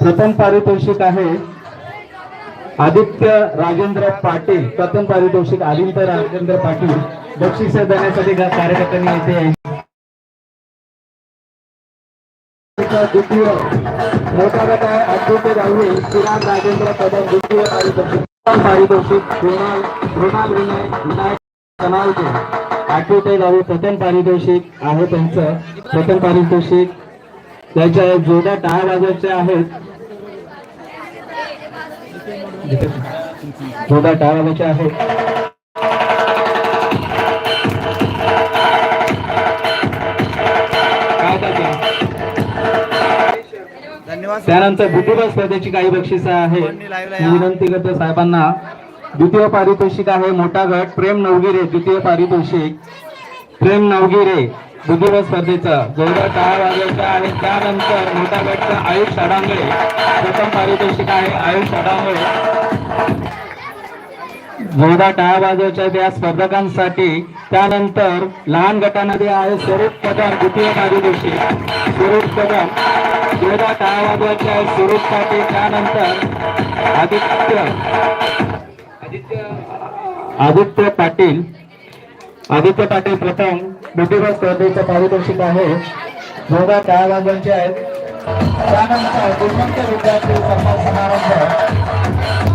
प्रथम पारितोषिक आहे. आदित्य राजेंद्र पाटील. प्रथम पारितोषिक आदित्य राजेंद्र पाटील. बक्षीस देण्यासाठी कार्यकर्त्यांनी येथे द्वितीय. मोठा गट आहे. अद्भुत राहुल श्रीराम राजेंद्र कदम द्वितीय पारितोषिक. प्रथम पारितोषिक कृणाल कृणाल विनय विनायक कनालचे आठवते गावी प्रथम पारितोषिक आहे त्यांचं. प्रथम पारितोषिक त्याच्या जोड्या टाळ्या वाजवायच्या आहेत. जोड्या टाळ्या वाजवायच्या आहेत. त्यानंतर बुद्धिबळ स्पर्धेची काही बक्षिसं आहे विनंती करतो साहेबांना द्वितीय पारितोषिक आहे मोठा गट प्रेम नवगिरे द्वितीय पारितोषिक. प्रेम नवगिरे. बुद्धिबळ स्पर्धेचा जोरदार टाळा वाजवायचा आणि त्यानंतर मोठा गटचा आयुष अडांगळे प्रथम पारितोषिक आहे आयुष अडांगळे जोरदार टाळा वाजवायच्या त्या स्पर्धकांसाठी. त्यानंतर लहान गटामध्ये आहे स्वरूप कदम द्वितीय पारितोषिक. स्वरूप कदम जोरदार टाळा वाजवायचे आहे स्वरूपसाठी त्यानंतर आदित्य. आदित्य. आदित्य पाटील. आदित्य पाटील प्रथम बुद्धिबळ स्पर्धेचं पारितोषिक आहे. दोघा दहा वाजांचे आहेत. त्यानंतर गुणवंत विद्यार्थी सन्मान समारंभ.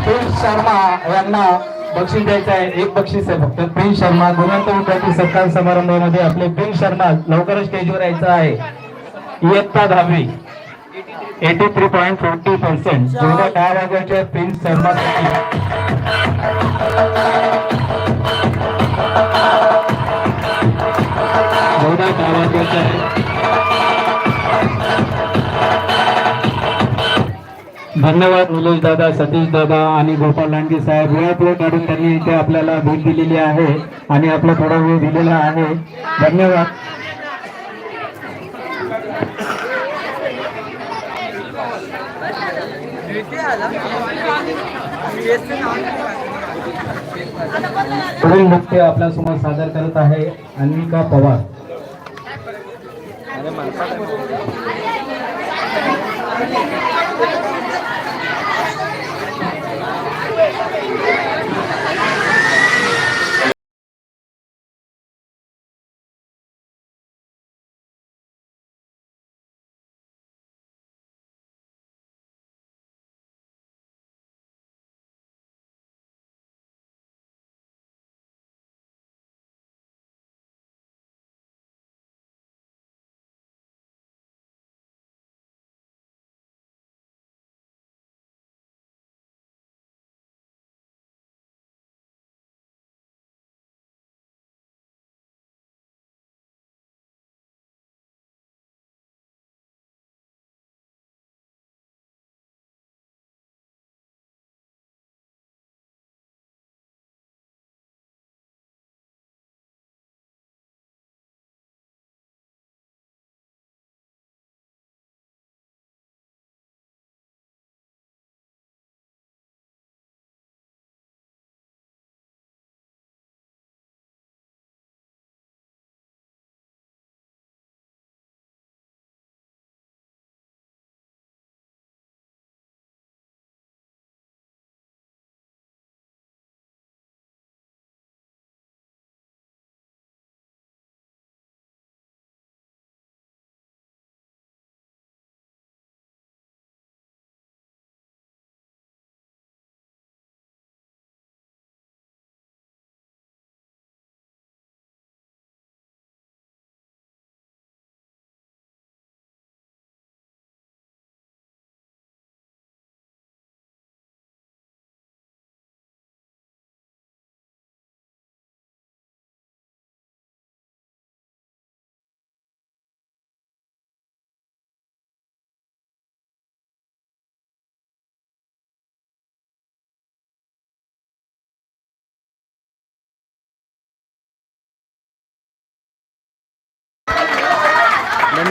प्रिन्स शर्मा यांना बक्षीस द्यायचं आहे. एक बक्षीस आहे फक्त. प्रिन्स शर्मा गुणवंत विद्यार्थी सत्कार समारंभामध्ये आपले प्रिन्स शर्मा लवकरच स्टेजवर यायचं आहे. इयत्ता दहावी. Eighty three point forty percent जेवढ्या दहा वाजायचे प्रिन्स शर्मा धन्यवाद निलेश दादा सतीश दादा आणि गोपाल लांडगे साहेब. वेळात वेळ काढून त्यांनी इथे आपल्याला भेट दिलेली आहे आणि आपला थोडा वेळ दिलेला आहे. धन्यवाद. पुढील नृत्य आपल्यासमोर सादर करत आहे अन्विका पवार.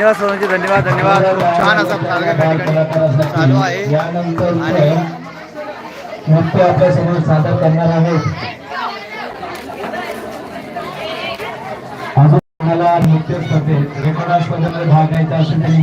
धन्यवाद सोनूजी धन्यवाद धन्यवाद. खूप छान असा कार्यक्रम या ठिकाणी चालू आहे. आणि नृत्य आपल्यासमोर सादर करणार आहेत अजून मला नृत्य स्पर्धेत रेकॉर्ड स्पर्धेमध्ये भाग घ्यायचा असेल त्यांनी